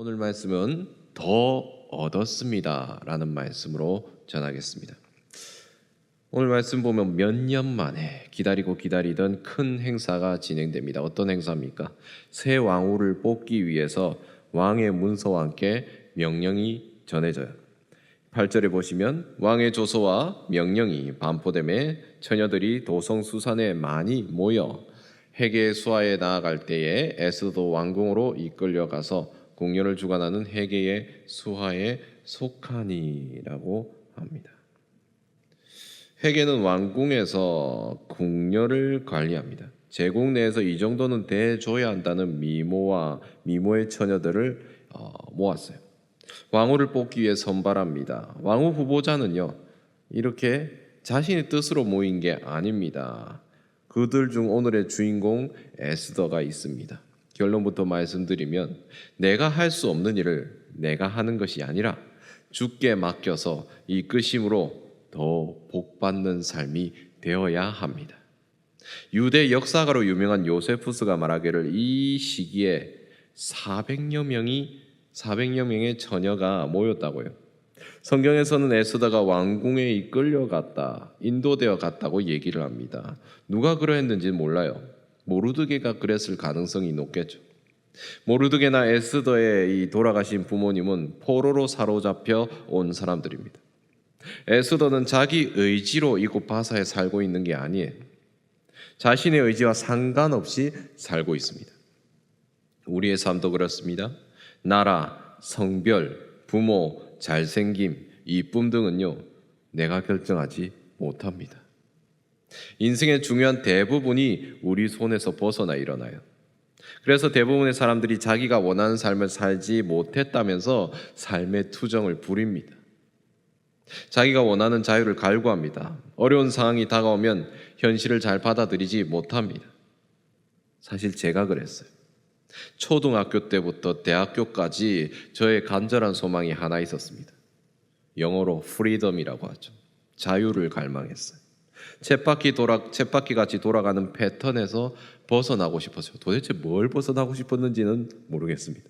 오늘 말씀은 더 얻었습니다. 라는 말씀으로 전하겠습니다. 오늘 말씀 보면 몇 년 만에 기다리고 기다리던 큰 행사가 진행됩니다. 어떤 행사입니까? 새 왕후를 뽑기 위해서 왕의 문서와 함께 명령이 전해져요. 8절에 보시면 왕의 조서와 명령이 반포됨에 처녀들이 도성 수산에 많이 모여 해계 수하에 나아갈 때에 에스도 왕궁으로 이끌려 가서 공연을 주관하는 해계의 수하에 속하니라고 합니다. 해계는 왕궁에서 궁녀를 관리합니다. 제국 내에서 이 정도는 대줘야 한다는 미모와 미모의 처녀들을 어, 모았어요. 왕후를 뽑기 위해 선발합니다. 왕후 후보자는요 이렇게 자신의 뜻으로 모인 게 아닙니다. 그들 중 오늘의 주인공 에스더가 있습니다. 결론부터 말씀드리면 내가 할 수 없는 일을 내가 하는 것이 아니라 주께 맡겨서 이끄심으로 더 복받는 삶이 되어야 합니다. 유대 역사가로 유명한 요세푸스가 말하기를 이 시기에 400여 명이 400여 명의 처녀가 모였다고요. 성경에서는 에스더가 왕궁에 이끌려 갔다, 인도되어 갔다고 얘기를 합니다. 누가 그러했는지 몰라요. 모르드게가 그랬을 가능성이 높겠죠. 모르드게나 에스더의 이 돌아가신 부모님은 포로로 사로잡혀 온 사람들입니다. 에스더는 자기 의지로 이곳 바사에 살고 있는 게 아니에요. 자신의 의지와 상관없이 살고 있습니다. 우리의 삶도 그렇습니다. 나라, 성별, 부모, 잘생김, 이쁨 등은요, 내가 결정하지 못합니다. 인생의 중요한 대부분이 우리 손에서 벗어나 일어나요. 그래서 대부분의 사람들이 자기가 원하는 삶을 살지 못했다면서 삶의 투정을 부립니다. 자기가 원하는 자유를 갈구합니다. 어려운 상황이 다가오면 현실을 잘 받아들이지 못합니다. 사실 제가 그랬어요. 초등학교 때부터 대학교까지 저의 간절한 소망이 하나 있었습니다. 영어로 프리덤이라고 하죠. 자유를 갈망했어요. 쳇바퀴 돌아 쳇바퀴 같이 돌아가는 패턴에서 벗어나고 싶었어요. 도대체 뭘 벗어나고 싶었는지는 모르겠습니다.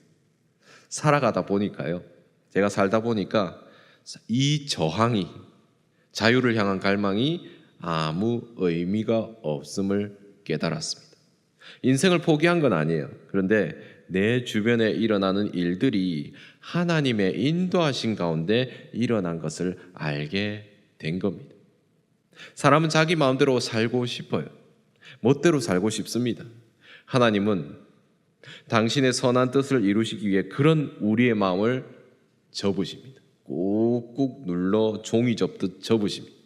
살아가다 보니까요. 제가 살다 보니까 이 저항이 자유를 향한 갈망이 아무 의미가 없음을 깨달았습니다. 인생을 포기한 건 아니에요. 그런데 내 주변에 일어나는 일들이 하나님의 인도하신 가운데 일어난 것을 알게 된 겁니다. 사람은 자기 마음대로 살고 싶어요. 멋대로 살고 싶습니다. 하나님은 당신의 선한 뜻을 이루시기 위해 그런 우리의 마음을 접으십니다. 꾹꾹 눌러 종이 접듯 접으십니다.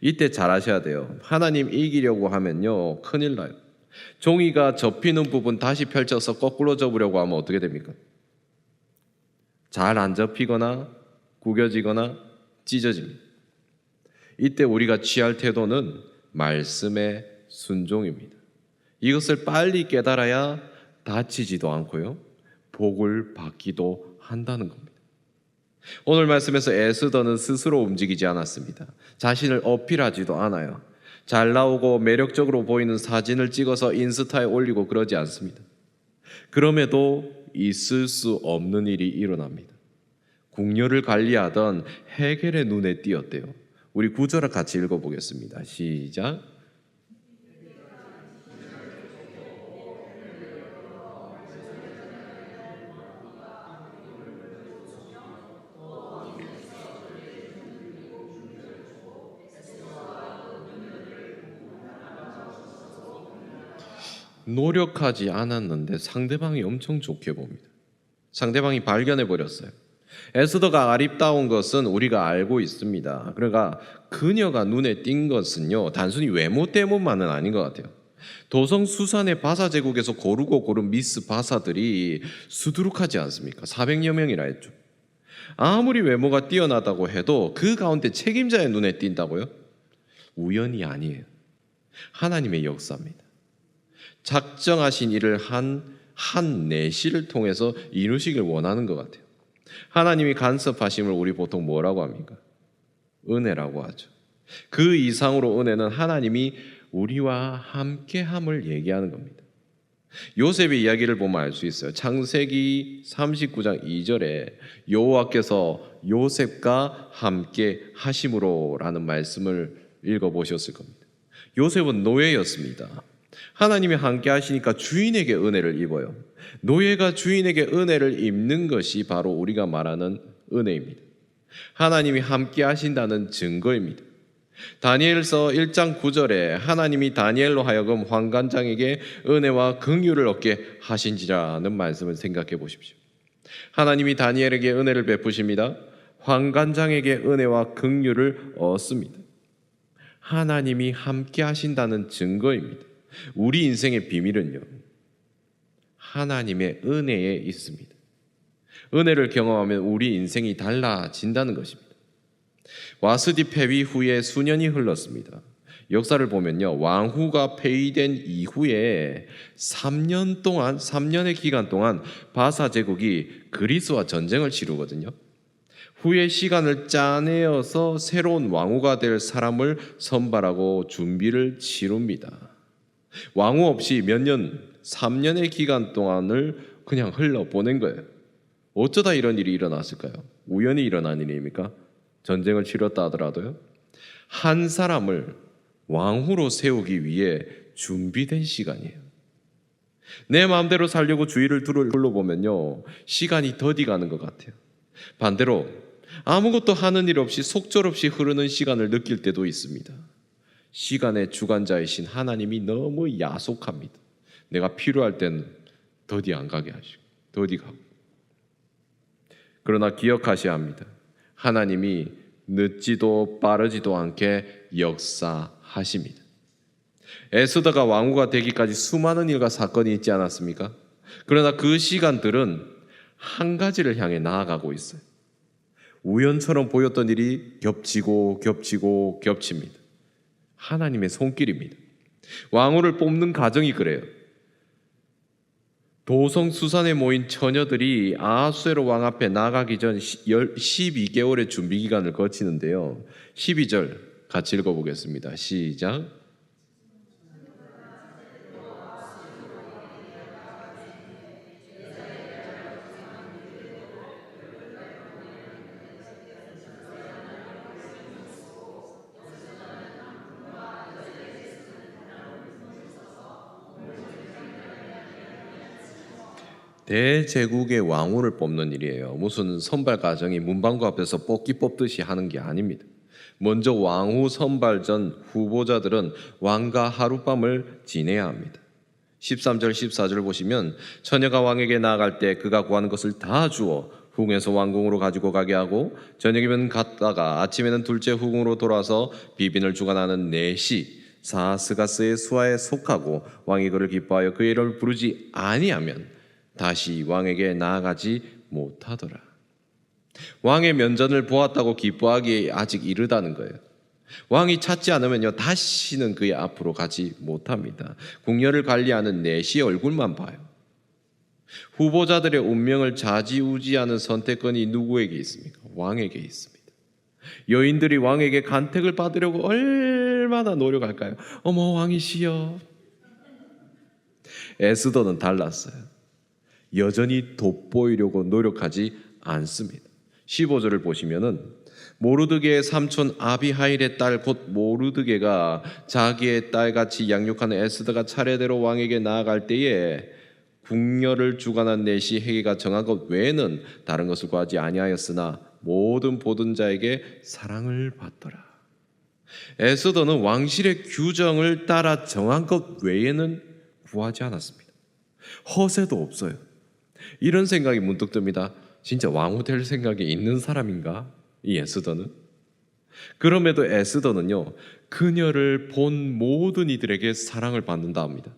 이때 잘하셔야 돼요. 하나님 이기려고 하면요 큰일 나요. 종이가 접히는 부분 다시 펼쳐서 거꾸로 접으려고 하면 어떻게 됩니까? 잘 안 접히거나 구겨지거나 찢어집니다. 이때 우리가 취할 태도는 말씀의 순종입니다. 이것을 빨리 깨달아야 다치지도 않고요. 복을 받기도 한다는 겁니다. 오늘 말씀에서 에스더는 스스로 움직이지 않았습니다. 자신을 어필하지도 않아요. 잘 나오고 매력적으로 보이는 사진을 찍어서 인스타에 올리고 그러지 않습니다. 그럼에도 있을 수 없는 일이 일어납니다. 궁녀를 관리하던 해겔의 눈에 띄었대요. 우리 구절을 같이 읽어보겠습니다. 시작. 노력하지 않았는데 상대방이 엄청 좋게 봅니다. 상대방이 발견해 버렸어요. 에스더가 아립다운 것은 우리가 알고 있습니다. 그러니까 그녀가 눈에 띈 것은요 단순히 외모 때문만은 아닌 것 같아요. 도성 수산의 바사 제국에서 고르고 고른 미스 바사들이 수두룩하지 않습니까? 400여 명이라 했죠. 아무리 외모가 뛰어나다고 해도 그 가운데 책임자의 눈에 띈다고요? 우연이 아니에요. 하나님의 역사입니다. 작정하신 일을 한, 한 내시를 통해서 이루시길 원하는 것 같아요. 하나님이 간섭하심을 우리 보통 뭐라고 합니까? 은혜라고 하죠. 그 이상으로 은혜는 하나님이 우리와 함께함을 얘기하는 겁니다. 요셉의 이야기를 보면 알 수 있어요. 창세기 39장 2절에 여호와께서 요셉과 함께 하심으로라는 말씀을 읽어 보셨을 겁니다. 요셉은 노예였습니다. 하나님이 함께 하시니까 주인에게 은혜를 입어요. 노예가 주인에게 은혜를 입는 것이 바로 우리가 말하는 은혜입니다. 하나님이 함께 하신다는 증거입니다. 다니엘서 1장 9절에 하나님이 다니엘로 하여금 환관장에게 은혜와 긍휼을 얻게 하신지라는 말씀을 생각해 보십시오. 하나님이 다니엘에게 은혜를 베푸십니다. 환관장에게 은혜와 긍휼을 얻습니다. 하나님이 함께 하신다는 증거입니다. 우리 인생의 비밀은요. 하나님의 은혜에 있습니다. 은혜를 경험하면 우리 인생이 달라진다는 것입니다. 와스디 폐위 후에 수년이 흘렀습니다. 역사를 보면요. 왕후가 폐위된 이후에 3년 동안 3년의 기간 동안 바사 제국이 그리스와 전쟁을 치르거든요. 후에 시간을 짜내어서 새로운 왕후가 될 사람을 선발하고 준비를 치릅니다. 왕후 없이 몇 년, 3년의 기간 동안을 그냥 흘러 보낸 거예요. 어쩌다 이런 일이 일어났을까요? 우연히 일어난 일입니까? 전쟁을 치렀다 하더라도요. 한 사람을 왕후로 세우기 위해 준비된 시간이에요. 내 마음대로 살려고 주위를 둘러보면요. 시간이 더디 가는 것 같아요. 반대로 아무것도 하는 일 없이 속절없이 흐르는 시간을 느낄 때도 있습니다. 시간의 주관자이신 하나님이 너무 야속합니다. 내가 필요할 땐 더디 안 가게 하시고 더디 가고. 그러나 기억하셔야 합니다. 하나님이 늦지도 빠르지도 않게 역사하십니다. 에스더가 왕후가 되기까지 수많은 일과 사건이 있지 않았습니까? 그러나 그 시간들은 한 가지를 향해 나아가고 있어요. 우연처럼 보였던 일이 겹치고 겹치고 겹칩니다. 하나님의 손길입니다. 왕후를 뽑는 과정이 그래요. 도성 수산에 모인 처녀들이 아하수에로 왕 앞에 나가기 전 12개월의 준비 기간을 거치는데요. 12절 같이 읽어보겠습니다. 시작. 대제국의 왕후를 뽑는 일이에요. 무슨 선발 과정이 문방구 앞에서 뽑기 뽑듯이 하는 게 아닙니다. 먼저 왕후 선발 전 후보자들은 왕과 하룻밤을 지내야 합니다. 13절 14절 보시면 처녀가 왕에게 나아갈 때 그가 구하는 것을 다 주어 후궁에서 왕궁으로 가지고 가게 하고 저녁이면 갔다가 아침에는 둘째 후궁으로 돌아서 비빈을 주관하는 내시 사스가스의 수하에 속하고 왕이 그를 기뻐하여 그 이름을 부르지 아니하면 다시 왕에게 나아가지 못하더라. 왕의 면전을 보았다고 기뻐하기에 아직 이르다는 거예요. 왕이 찾지 않으면요 다시는 그의 앞으로 가지 못합니다. 궁녀를 관리하는 내시 얼굴만 봐요. 후보자들의 운명을 좌지우지하는 선택권이 누구에게 있습니까? 왕에게 있습니다. 여인들이 왕에게 간택을 받으려고 얼마나 노력할까요? 어머 왕이시여. 에스더는 달랐어요. 여전히 돋보이려고 노력하지 않습니다. 15절을 보시면은 모르드게의 삼촌 아비하일의 딸 곧 모르드게가 자기의 딸같이 양육하는 에스더가 차례대로 왕에게 나아갈 때에 궁녀를 주관한 내시 헤게가 정한 것 외에는 다른 것을 구하지 아니하였으나 모든 보던 자에게 사랑을 받더라. 에스더는 왕실의 규정을 따라 정한 것 외에는 구하지 않았습니다. 허세도 없어요. 이런 생각이 문득 듭니다. 진짜 왕후 될 생각이 있는 사람인가? 이 에스더는? 그럼에도 에스더는요, 그녀를 본 모든 이들에게 사랑을 받는다 합니다.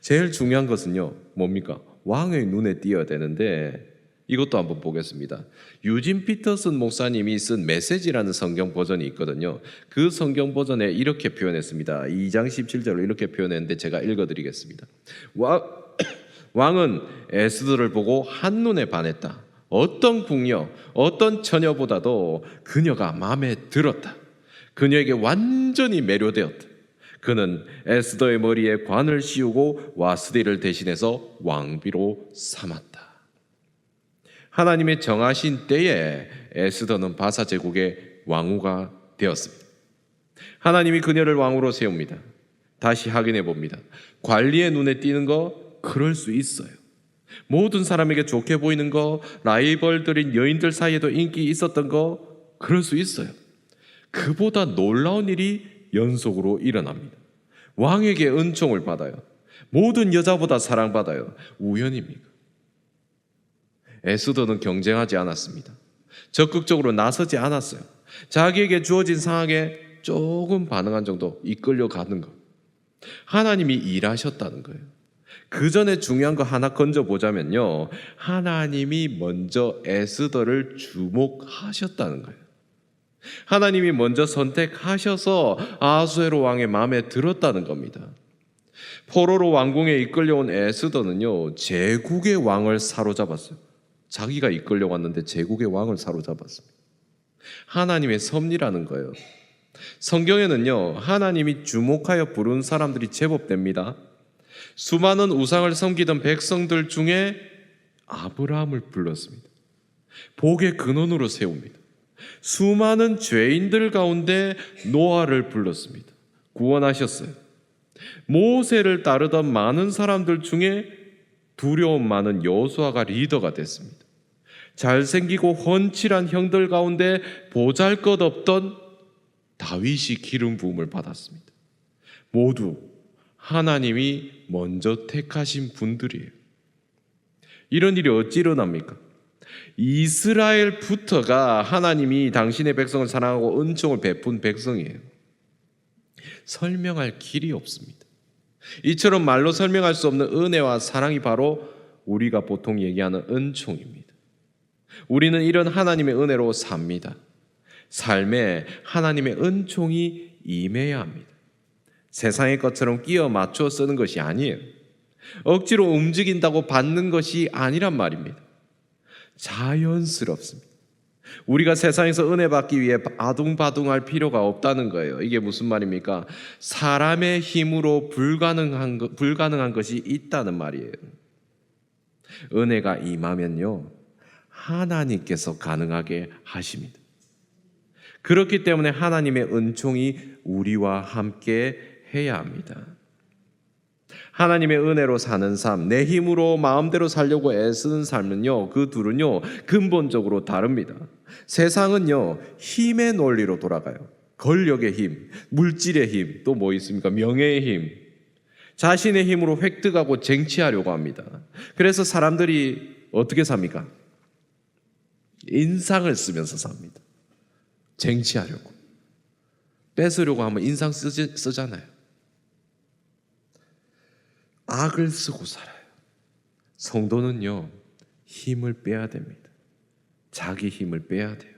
제일 중요한 것은요, 뭡니까? 왕의 눈에 띄어야 되는데, 이것도 한번 보겠습니다. 유진 피터슨 목사님이 쓴 메시지라는 성경 버전이 있거든요. 그 성경 버전에 이렇게 표현했습니다. 2장 17절로 이렇게 표현했는데 제가 읽어드리겠습니다. 왕, 왕은 에스더를 보고 한눈에 반했다. 어떤 궁녀, 어떤 처녀보다도 그녀가 마음에 들었다. 그녀에게 완전히 매료되었다. 그는 에스더의 머리에 관을 씌우고 와스디를 대신해서 왕비로 삼았다. 하나님의 정하신 때에 에스더는 바사 제국의 왕후가 되었습니다. 하나님이 그녀를 왕으로 세웁니다. 다시 확인해 봅니다. 관리의 눈에 띄는 거 그럴 수 있어요. 모든 사람에게 좋게 보이는 거, 라이벌들인 여인들 사이에도 인기 있었던 거 그럴 수 있어요. 그보다 놀라운 일이 연속으로 일어납니다. 왕에게 은총을 받아요. 모든 여자보다 사랑받아요. 우연입니까? 에스더는 경쟁하지 않았습니다. 적극적으로 나서지 않았어요. 자기에게 주어진 상황에 조금 반응한 정도 이끌려 가는 것. 하나님이 일하셨다는 거예요. 그 전에 중요한 거 하나 건져 보자면요. 하나님이 먼저 에스더를 주목하셨다는 거예요. 하나님이 먼저 선택하셔서 아수에로 왕의 마음에 들었다는 겁니다. 포로로 왕궁에 이끌려온 에스더는요 제국의 왕을 사로잡았어요. 자기가 이끌려 왔는데 제국의 왕을 사로잡았습니다. 하나님의 섭리라는 거예요. 성경에는요 하나님이 주목하여 부른 사람들이 제법 됩니다. 수많은 우상을 섬기던 백성들 중에 아브라함을 불렀습니다. 복의 근원으로 세웁니다. 수많은 죄인들 가운데 노아를 불렀습니다. 구원하셨어요. 모세를 따르던 많은 사람들 중에 두려움 많은 여수아가 리더가 됐습니다. 잘생기고 훤칠한 형들 가운데 보잘것 없던 다윗이 기름 부음을 받았습니다. 모두 하나님이 먼저 택하신 분들이에요. 이런 일이 어찌 일어납니까? 이스라엘부터가 하나님이 당신의 백성을 사랑하고 은총을 베푼 백성이에요. 설명할 길이 없습니다. 이처럼 말로 설명할 수 없는 은혜와 사랑이 바로 우리가 보통 얘기하는 은총입니다. 우리는 이런 하나님의 은혜로 삽니다. 삶에 하나님의 은총이 임해야 합니다. 세상의 것처럼 끼어 맞춰 쓰는 것이 아니에요. 억지로 움직인다고 받는 것이 아니란 말입니다. 자연스럽습니다. 우리가 세상에서 은혜 받기 위해 아둥바둥할 필요가 없다는 거예요. 이게 무슨 말입니까? 사람의 힘으로 불가능한 것, 불가능한 것이 있다는 말이에요. 은혜가 임하면요. 하나님께서 가능하게 하십니다. 그렇기 때문에 하나님의 은총이 우리와 함께 해야 합니다. 하나님의 은혜로 사는 삶, 내 힘으로 마음대로 살려고 애쓰는 삶은요, 그 둘은요, 근본적으로 다릅니다. 세상은요, 힘의 논리로 돌아가요. 권력의 힘, 물질의 힘, 또 뭐 있습니까? 명예의 힘. 자신의 힘으로 획득하고 쟁취하려고 합니다. 그래서 사람들이 어떻게 삽니까? 인상을 쓰면서 삽니다. 쟁취하려고. 뺏으려고 하면 인상 쓰지, 쓰잖아요. 악을 쓰고 살아요. 성도는요, 힘을 빼야 됩니다. 자기 힘을 빼야 돼요.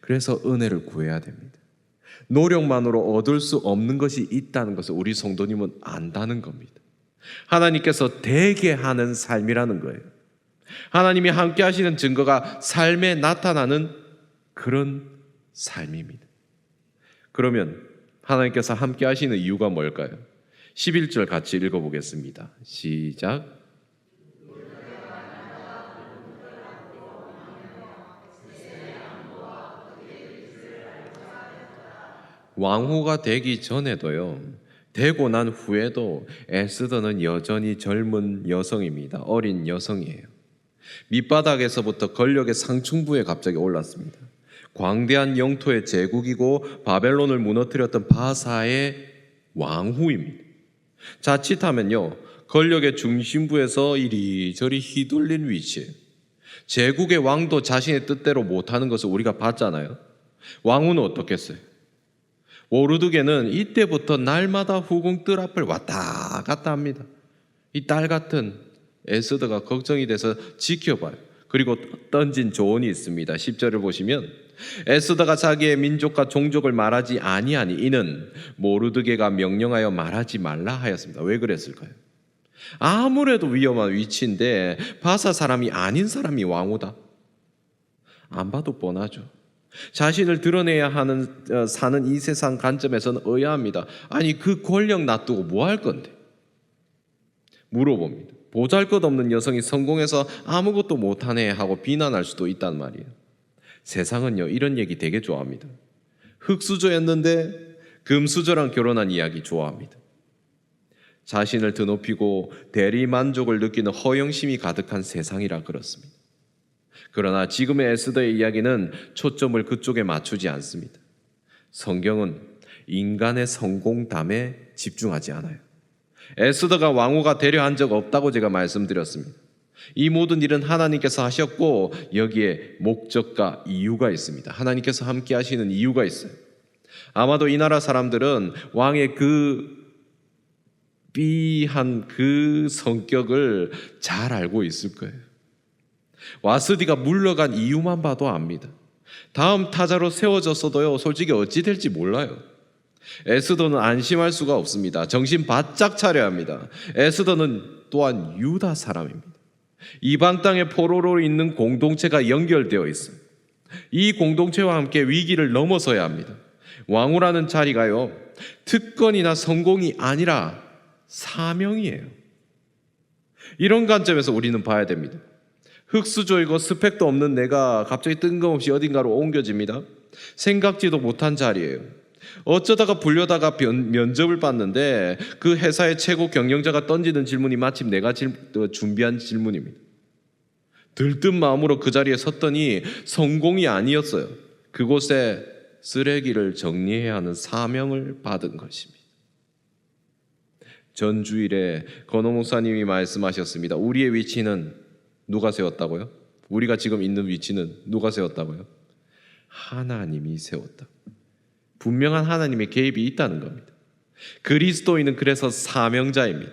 그래서 은혜를 구해야 됩니다. 노력만으로 얻을 수 없는 것이 있다는 것을 우리 성도님은 안다는 겁니다. 하나님께서 되게 하는 삶이라는 거예요. 하나님이 함께 하시는 증거가 삶에 나타나는 그런 삶입니다. 그러면 하나님께서 함께 하시는 이유가 뭘까요? 11절 같이 읽어보겠습니다. 시작. 왕후가 되기 전에도요, 되고 난 후에도 에스더는 여전히 젊은 여성입니다. 어린 여성이에요. 밑바닥에서부터 권력의 상층부에 갑자기 올랐습니다. 광대한 영토의 제국이고 바벨론을 무너뜨렸던 바사의 왕후입니다. 자칫하면요, 권력의 중심부에서 이리저리 휘둘린 위치에 제국의 왕도 자신의 뜻대로 못하는 것을 우리가 봤잖아요. 왕후는 어떻겠어요? 오르드게는 이때부터 날마다 후궁 뜰 앞을 왔다 갔다 합니다. 이 딸 같은 에스더가 걱정이 돼서 지켜봐요. 그리고 던진 조언이 있습니다. 10절을 보시면 에스더가 자기의 민족과 종족을 말하지 아니하니 이는 모르드게가 명령하여 말하지 말라 하였습니다. 왜 그랬을까요? 아무래도 위험한 위치인데 바사 사람이 아닌 사람이 왕후다. 안 봐도 뻔하죠. 자신을 드러내야 하는 어, 사는 이 세상 관점에서는 의아합니다. 아니 그 권력 놔두고 뭐 할 건데? 물어봅니다. 보잘것 없는 여성이 성공해서 아무것도 못하네 하고 비난할 수도 있단 말이에요. 세상은요 이런 얘기 되게 좋아합니다. 흙수저였는데 금수저랑 결혼한 이야기 좋아합니다. 자신을 드높이고 대리 만족을 느끼는 허영심이 가득한 세상이라 그렇습니다. 그러나 지금의 에스더의 이야기는 초점을 그쪽에 맞추지 않습니다. 성경은 인간의 성공담에 집중하지 않아요. 에스더가 왕후가 되려 한 적 없다고 제가 말씀드렸습니다. 이 모든 일은 하나님께서 하셨고 여기에 목적과 이유가 있습니다. 하나님께서 함께 하시는 이유가 있어요. 아마도 이 나라 사람들은 왕의 그 삐한 그 성격을 잘 알고 있을 거예요. 와스디가 물러간 이유만 봐도 압니다. 다음 타자로 세워졌어도요, 솔직히 어찌 될지 몰라요. 에스더는 안심할 수가 없습니다. 정신 바짝 차려야 합니다. 에스더는 또한 유다 사람입니다. 이방 땅에 포로로 있는 공동체가 연결되어 있어요. 이 공동체와 함께 위기를 넘어서야 합니다. 왕후라는 자리가요, 특권이나 성공이 아니라 사명이에요. 이런 관점에서 우리는 봐야 됩니다. 흙수저이고 스펙도 없는 내가 갑자기 뜬금없이 어딘가로 옮겨집니다. 생각지도 못한 자리예요. 어쩌다가 불려다가 변- 면접을 봤는데 그 회사의 최고 경영자가 던지는 질문이 마침 내가 질- 어, 준비한 질문입니다. 들뜬 마음으로 그 자리에 섰더니 성공이 아니었어요. 그곳에 쓰레기를 정리해야 하는 사명을 받은 것입니다. 전주일에 건호 목사님이 말씀하셨습니다. 우리의 위치는 누가 세웠다고요? 우리가 지금 있는 위치는 누가 세웠다고요? 하나님이 세웠다. 분명한 하나님의 개입이 있다는 겁니다. 그리스도인은 그래서 사명자입니다.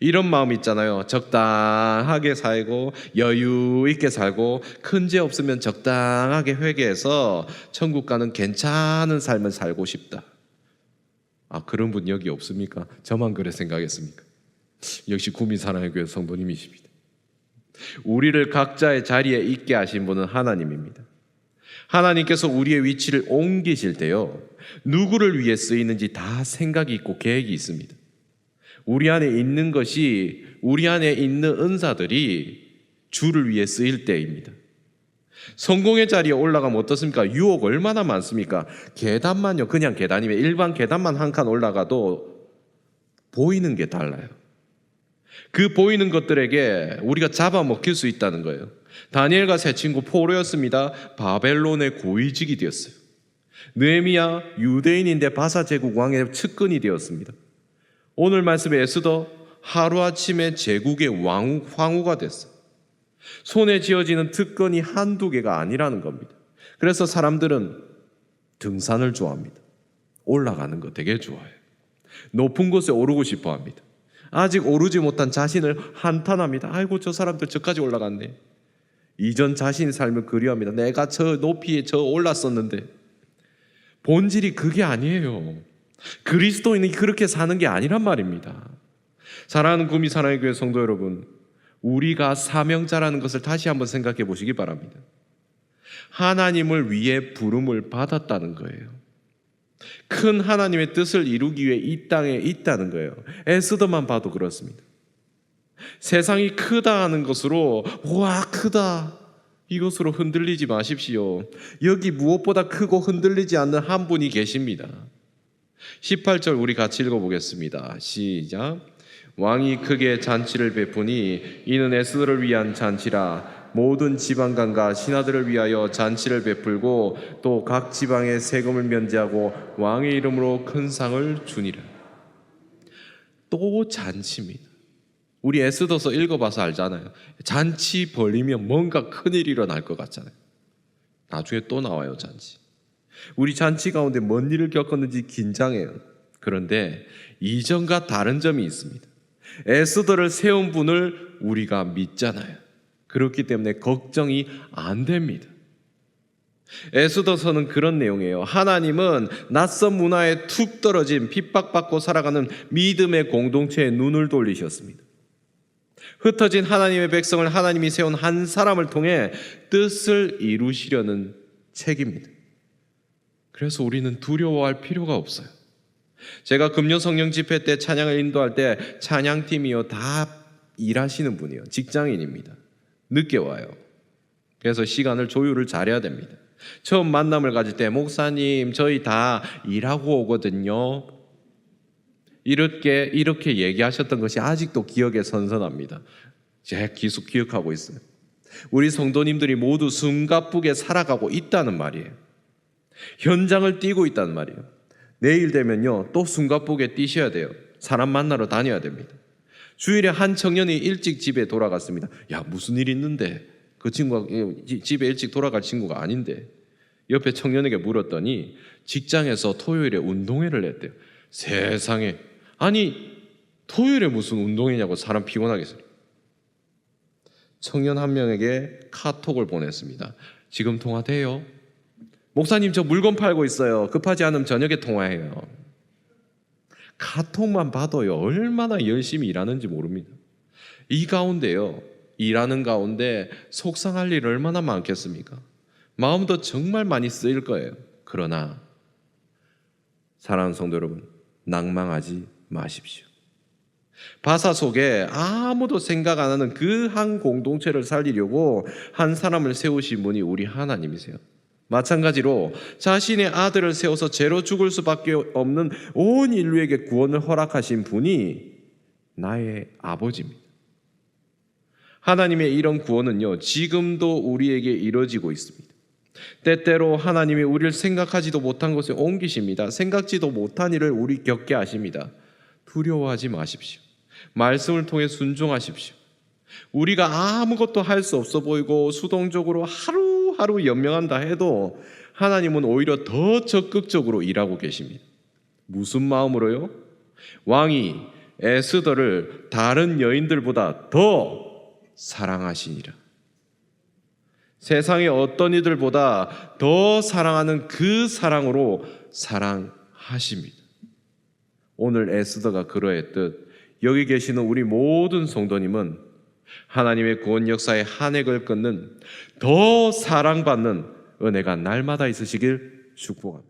이런 마음 있잖아요. 적당하게 살고 여유 있게 살고 큰 죄 없으면 적당하게 회개해서 천국 가는 괜찮은 삶을 살고 싶다. 아 그런 분 여기 없습니까? 저만 그래 생각했습니까? 역시 구민사랑의 교회 성도님이십니다. 우리를 각자의 자리에 있게 하신 분은 하나님입니다. 하나님께서 우리의 위치를 옮기실 때요, 누구를 위해 쓰이는지 다 생각이 있고 계획이 있습니다. 우리 안에 있는 것이 우리 안에 있는 은사들이 주를 위해 쓰일 때입니다. 성공의 자리에 올라가면 어떻습니까? 유혹 얼마나 많습니까? 계단만요. 그냥 계단이면 일반 계단만 한 칸 올라가도 보이는 게 달라요. 그 보이는 것들에게 우리가 잡아먹힐 수 있다는 거예요. 다니엘과 세 친구 포로였습니다. 바벨론의 고위직이 되었어요. 느헤미야 유대인인데 바사 제국 왕의 측근이 되었습니다. 오늘 말씀의 에스더 하루아침에 제국의 왕, 황후가 됐어요. 손에 쥐어지는 특권이 한두 개가 아니라는 겁니다. 그래서 사람들은 등산을 좋아합니다. 올라가는 거 되게 좋아해요. 높은 곳에 오르고 싶어 합니다. 아직 오르지 못한 자신을 한탄합니다. 아이고, 저 사람들 저까지 올라갔네. 이전 자신의 삶을 그리워합니다. 내가 저 높이에 저 올랐었는데. 본질이 그게 아니에요. 그리스도인이 그렇게 사는 게 아니란 말입니다. 사랑하는 구미 사랑의 교회 성도 여러분, 우리가 사명자라는 것을 다시 한번 생각해 보시기 바랍니다. 하나님을 위해 부름을 받았다는 거예요. 큰 하나님의 뜻을 이루기 위해 이 땅에 있다는 거예요. 에스더만 봐도 그렇습니다. 세상이 크다 하는 것으로 와 크다 이것으로 흔들리지 마십시오. 여기 무엇보다 크고 흔들리지 않는 한 분이 계십니다. 18절 우리 같이 읽어보겠습니다. 시작. 왕이 크게 잔치를 베푸니 이는 에스더를 위한 잔치라 모든 지방간과 신하들을 위하여 잔치를 베풀고 또 각 지방에 세금을 면제하고 왕의 이름으로 큰 상을 주니라. 또 잔치입니다. 우리 에스더서 읽어봐서 알잖아요. 잔치 벌리면 뭔가 큰일이 일어날 것 같잖아요. 나중에 또 나와요, 잔치. 우리 잔치 가운데 뭔 일을 겪었는지 긴장해요. 그런데 이전과 다른 점이 있습니다. 에스더를 세운 분을 우리가 믿잖아요. 그렇기 때문에 걱정이 안 됩니다. 에스더서는 그런 내용이에요. 하나님은 낯선 문화에 툭 떨어진 핍박받고 살아가는 믿음의 공동체에 눈을 돌리셨습니다. 흩어진 하나님의 백성을 하나님이 세운 한 사람을 통해 뜻을 이루시려는 책입니다. 그래서 우리는 두려워할 필요가 없어요. 제가 금요 성령 집회 때 찬양을 인도할 때 찬양팀이요 다 일하시는 분이요 직장인입니다. 늦게 와요. 그래서 시간을 조율을 잘해야 됩니다. 처음 만남을 가질 때 목사님 저희 다 일하고 오거든요. 이렇게 이렇게 얘기하셨던 것이 아직도 기억에 선선합니다. 제가 계속 기억하고 있어요. 우리 성도님들이 모두 숨가쁘게 살아가고 있다는 말이에요. 현장을 뛰고 있다는 말이에요. 내일 되면요 또 숨가쁘게 뛰셔야 돼요. 사람 만나러 다녀야 됩니다. 주일에 한 청년이 일찍 집에 돌아갔습니다. 야 무슨 일 있는데 그 친구가 이- 집에 일찍 돌아갈 친구가 아닌데 옆에 청년에게 물었더니 직장에서 토요일에 운동회를 냈대요. 세상에 아니 토요일에 무슨 운동회냐고 사람 피곤하겠어요. 청년 한 명에게 카톡을 보냈습니다. 지금 통화돼요? 목사님 저 물건 팔고 있어요. 급하지 않으면 저녁에 통화해요. 카톡만 봐도요 얼마나 열심히 일하는지 모릅니다. 이 가운데요 일하는 가운데 속상할 일 얼마나 많겠습니까? 마음도 정말 많이 쓰일 거예요. 그러나 사랑하는 성도 여러분 낭망하지 마십시오. 바사 속에 아무도 생각 안 하는 그 한 공동체를 살리려고 한 사람을 세우신 분이 우리 하나님이세요. 마찬가지로 자신의 아들을 세워서 죄로 죽을 수밖에 없는 온 인류에게 구원을 허락하신 분이 나의 아버지입니다. 하나님의 이런 구원은요, 지금도 우리에게 이루어지고 있습니다. 때때로 하나님이 우리를 생각하지도 못한 곳에 옮기십니다. 생각지도 못한 일을 우리 겪게 하십니다. 두려워하지 마십시오. 말씀을 통해 순종하십시오. 우리가 아무것도 할 수 없어 보이고 수동적으로 하루하루 연명한다 해도 하나님은 오히려 더 적극적으로 일하고 계십니다. 무슨 마음으로요? 왕이 에스더를 다른 여인들보다 더 사랑하시니라. 세상의 어떤 이들보다 더 사랑하는 그 사랑으로 사랑하십니다. 오늘 에스더가 그러했듯 여기 계시는 우리 모든 성도님은 하나님의 구원 역사의 한 획을 끊는 더 사랑받는 은혜가 날마다 있으시길 축복합니다.